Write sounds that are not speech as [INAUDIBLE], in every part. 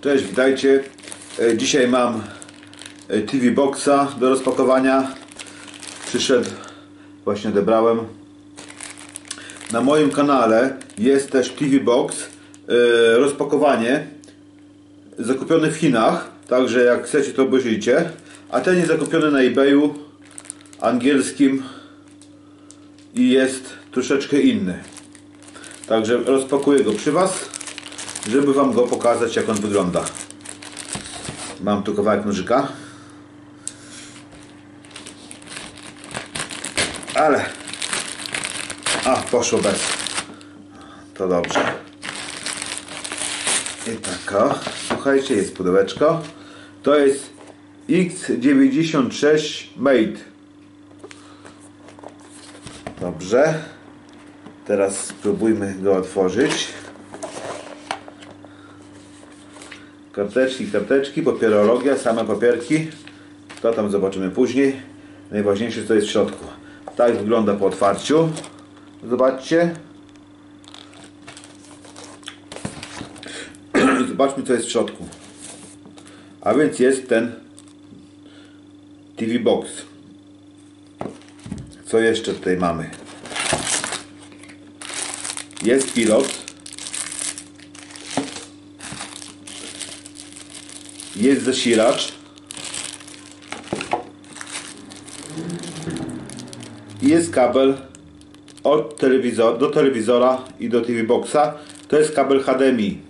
Cześć, witajcie. E, Dzisiaj mam e, TV Boxa do rozpakowania. Przyszedł, właśnie odebrałem. Na moim kanale jest też TV Box e, rozpakowanie zakupiony w Chinach, także jak chcecie to obejrzyjcie. A ten jest zakupiony na eBayu angielskim i jest troszeczkę inny. Także rozpakuję go przy Was, żeby Wam go pokazać jak on wygląda. Mam tu kawałek nożyka. Ale... A, poszło bez. To dobrze. I tak o. Słuchajcie, jest pudełeczko. To jest X96 Mate. Dobrze. Teraz spróbujmy go otworzyć. Karteczki, karteczki, papierologia, same papierki. To tam zobaczymy później. Najważniejsze co jest w środku. Tak wygląda po otwarciu. Zobaczcie. [CLEARS THROAT] Zobaczmy co jest w środku. A więc jest ten TV Box. Co jeszcze tutaj mamy? Jest pilot. Jest zasilacz. Jest kabel od telewizor, do telewizora i do TV Boxa. To jest kabel HDMI.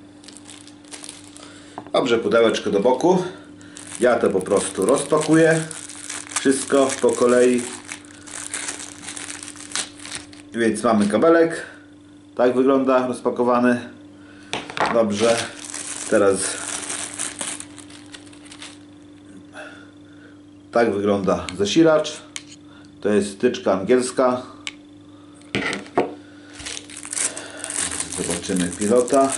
Dobrze, pudełeczko do boku. Ja to po prostu rozpakuję. Wszystko po kolei. Więc mamy kabelek. Tak wygląda rozpakowany. Dobrze. Teraz tak wygląda zasilacz. To jest styczka angielska. Zobaczymy pilota.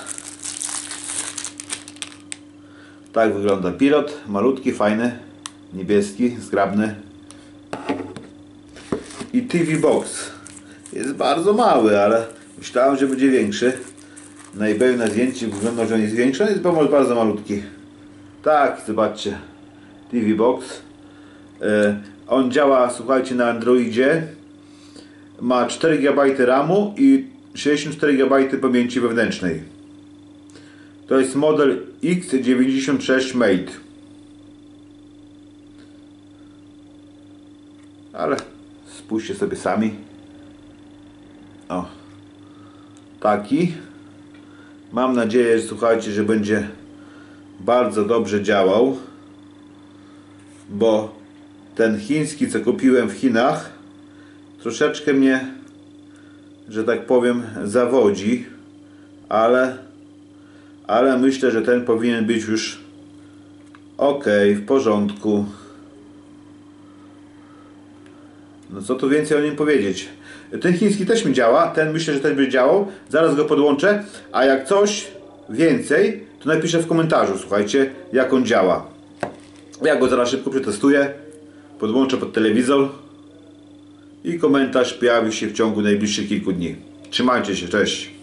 Tak wygląda pilot. Malutki, fajny, niebieski, zgrabny. I TV Box. Jest bardzo mały, ale myślałem, że będzie większy. Na eBayu na zdjęciu wygląda, że on jest większy, on jest bardzo malutki. Tak, zobaczcie. TV Box. E, On działa, słuchajcie, na Androidzie. Ma 4 GB RAMu i 64 GB pamięci wewnętrznej. To jest model X96 Mate. Ale spójrzcie sobie sami. O. Taki. Mam nadzieję, słuchajcie, że będzie bardzo dobrze działał. Bo ten chiński, co kupiłem w Chinach, troszeczkę mnie, że tak powiem, zawodzi, ale, ale myślę, że ten powinien być już ok, w porządku. No co tu więcej o nim powiedzieć? Ten chiński też mi działa, ten myślę, że też będzie działał. Zaraz go podłączę, a jak coś więcej, to napiszę w komentarzu, słuchajcie, jak on działa. Ja go zaraz szybko przetestuję, podłączę pod telewizor i komentarz pojawi się w ciągu najbliższych kilku dni. Trzymajcie się, cześć!